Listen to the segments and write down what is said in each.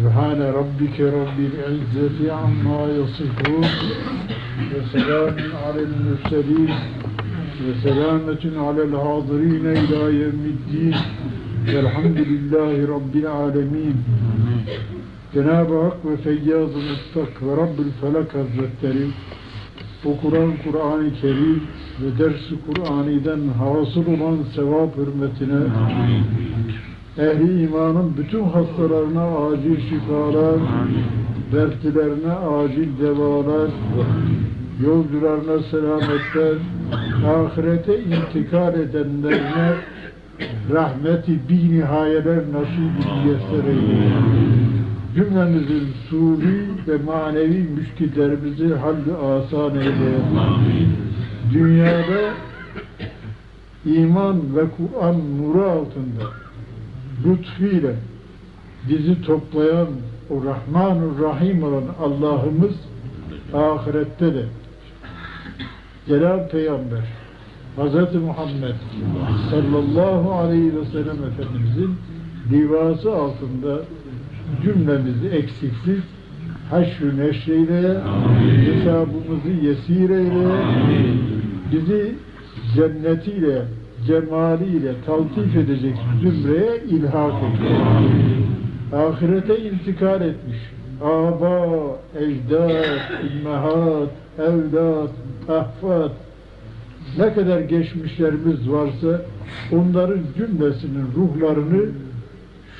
سبحان ربك رب العزة عما يصفون وسلام على المرسلين وسلامة على الحاضرين إلى يوم الدين والحمد لله رب العالمين Cenab-ı Hak ve Feyyaz-ı Mustak ve Rabbül Felak Hazretleri bu Kur'an, Kur'an-ı Kerim ve ders-i Kur'an'iden hasıl olan sevap hürmetine ehli imanın bütün hastalarına acil şifalar, dertlilerine acil devalar, yolcularına selametler, ahirete intikal edenlerine rahmeti bi nihayeler nasip eyle. Cümlemizin suri ve manevi müşkillerimizi halli asan eyle. Dünyada iman ve Kur'an nuru altında lütfuyla bizi toplayan o Rahmanur Rahim olan Allah'ımız ahirette de Celal Peygamber Hz. Muhammed sallallahu aleyhi ve sellem Efendimizin livası altında cümlemizi eksiksiz haşr-ı neşreyle hesabımızı yesir eyle bizi cennetiyle cemaliyle taltif edecek zümreye ilhak eyle ahirete intikal etmiş aba, ecdat, immehat, evlat, ahfad ne kadar geçmişlerimiz varsa onların cümlesinin ruhlarını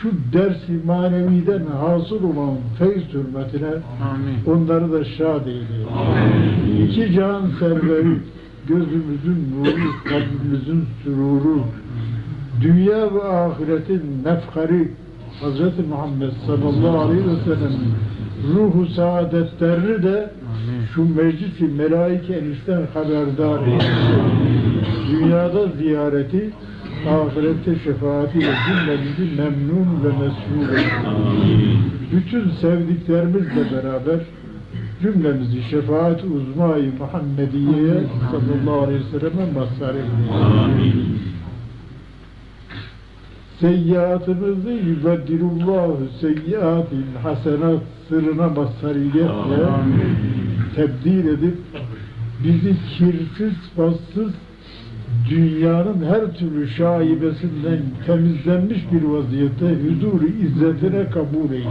şu dersi maneviden hasıl olan feyz hürmetine Amin. onları da şad eyle. İki can serveri, gözümüzün nuru, kalbimizin süruru, dünya ve ahiretin nefkari Hz. Muhammed sallallahu aleyhi ve sellem ruhu saadetlerini de şu meclisi melaike enişten haberdar. Dünyada ziyareti, ahirette şefaatiyle cümlemizi memnun ve eylesin. Bütün sevdiklerimizle beraber cümlemizi şefaat uzmayı Muhammediye'ye sallallahu aleyhi ve selleme mazhar eylesin. Seyyiatımızı yübeddilullahu seyyiatin hasenat sırrına mazhariyetle tebdil edip bizi kirsiz, bassız dünyanın her türlü şaibesinden temizlenmiş bir vaziyette huzur-u izzetine kabul eyle.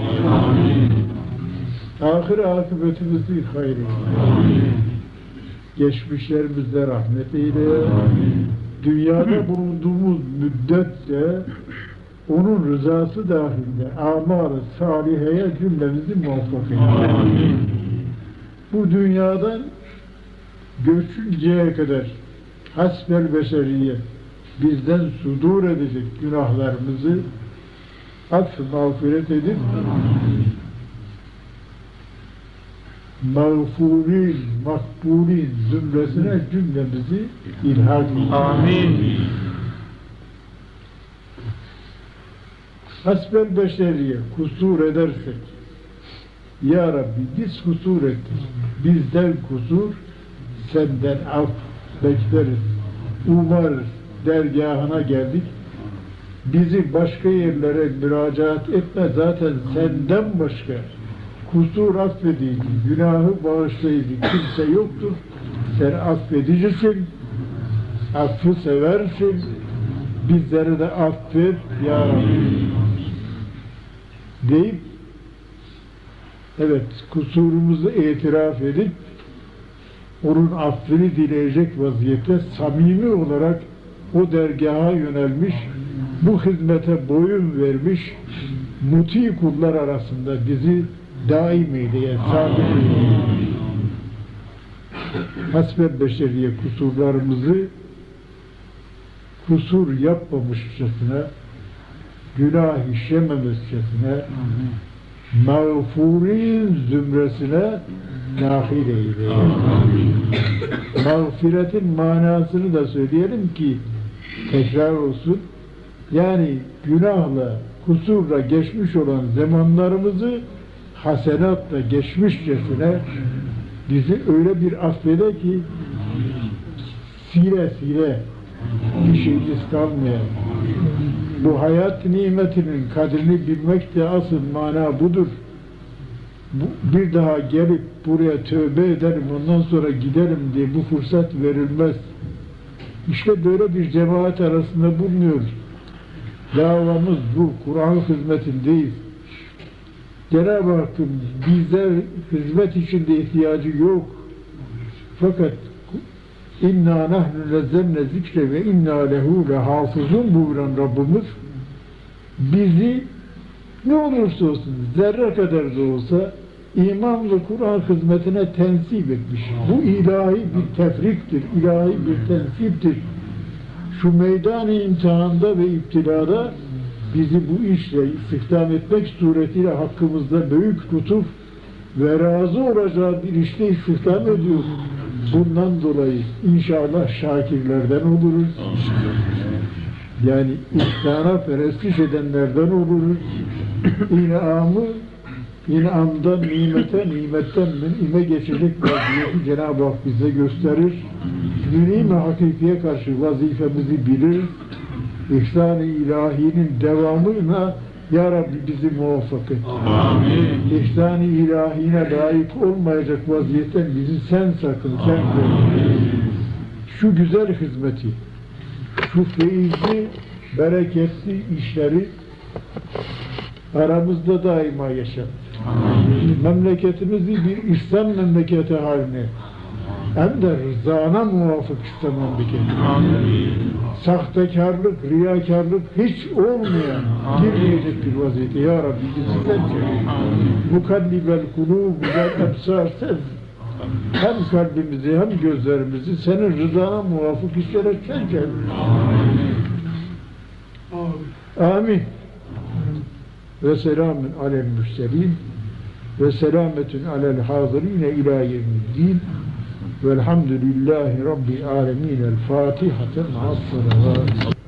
Ahir akıbetimizi hayır. Geçmişlerimizde rahmet eyle. Dünyada bulunduğumuz müddetçe onun rızası dahilinde amal-ı saliheye cümlemizi muvaffak eyle. Bu dünyadan göçünceye kadar hasbel beşeriye bizden sudur edecek günahlarımızı affı mağfiret edip mağfurin, makbulin zümresine cümlemizi ilhak eyle. Amin. Hasbel beşeriye kusur edersek Ya Rabbi biz kusur ettik. Bizden kusur senden af bekleriz. Umarız dergahına geldik. Bizi başka yerlere müracaat etme zaten senden başka kusur affedici, günahı bağışlayıcı kimse yoktur. Sen affedicisin, affı seversin, bizleri de affet ya Rabbi. Deyip evet kusurumuzu itiraf edip onun affını dileyecek vaziyette samimi olarak o dergaha yönelmiş, bu hizmete boyun vermiş muti kullar arasında bizi daim eyleye, sabit eyleye. Hasbel beşeriye kusurlarımızı kusur yapmamışçasına, günah işlememesçasına, mağfurin zümresine dahil eyle. Mağfiretin manasını da söyleyelim ki tekrar olsun. Yani günahla, kusurla geçmiş olan zamanlarımızı hasenatla geçmişçesine bizi öyle bir affede ki sile sile bir şeyimiz kalmıyor. Bu hayat nimetinin kadrini bilmek de asıl mana budur. Bu, bir daha gelip buraya tövbe ederim ondan sonra giderim diye bu fırsat verilmez. İşte böyle bir cemaat arasında bulunuyoruz. Davamız bu, Kur'an hizmetindeyiz. Cenab-ı Hakk'ın bize hizmet içinde ihtiyacı yok. Fakat inna nahnu nezzenne zikre ve inna lehu lehafızun buyuran Rabbimiz bizi ne olursa olsun zerre kadar da olsa iman ve Kur'an hizmetine tensip etmiş. Bu ilahi bir tefriktir, ilahi bir tensiptir. Şu meydan imtihanda ve iptilada bizi bu işle istihdam etmek suretiyle hakkımızda büyük lütuf ve razı olacağı bir işte istihdam ediyor. Bundan dolayı inşallah şakirlerden oluruz. Yani ihsana perestiş edenlerden oluruz. İnamı inamdan nimete, nimetten münime geçecek vaziyeti Cenab-ı Hak bize gösterir. Münim-i hakikiye karşı vazifemizi bilir. İhsan-ı ilahinin devamıyla Ya Rabbi bizi muvaffak et. Amin. İhsan-ı ilahine layık olmayacak vaziyetten bizi sen sakın, sen koru. Şu güzel hizmeti, şu feyizli, bereketli işleri aramızda daima yaşat. Memleketimizi bir İslam memleketi haline hem de rızana muvafık İslam memleketi. Amin. Sahtekarlık, riyakarlık hiç olmayan, girmeyecek bir vaziyette. Ya Rabbi bizi sen çevir. Mukallibel kulub vel ebsar sen. Hem kalbimizi hem gözlerimizi senin rızana muvafık işlere sen çevir. Amin. Ve selamün alel mürselin ve selametün alel hazirine ila yevmiddin والحمد لله رب العالمين. الفاتحة مع الصلوات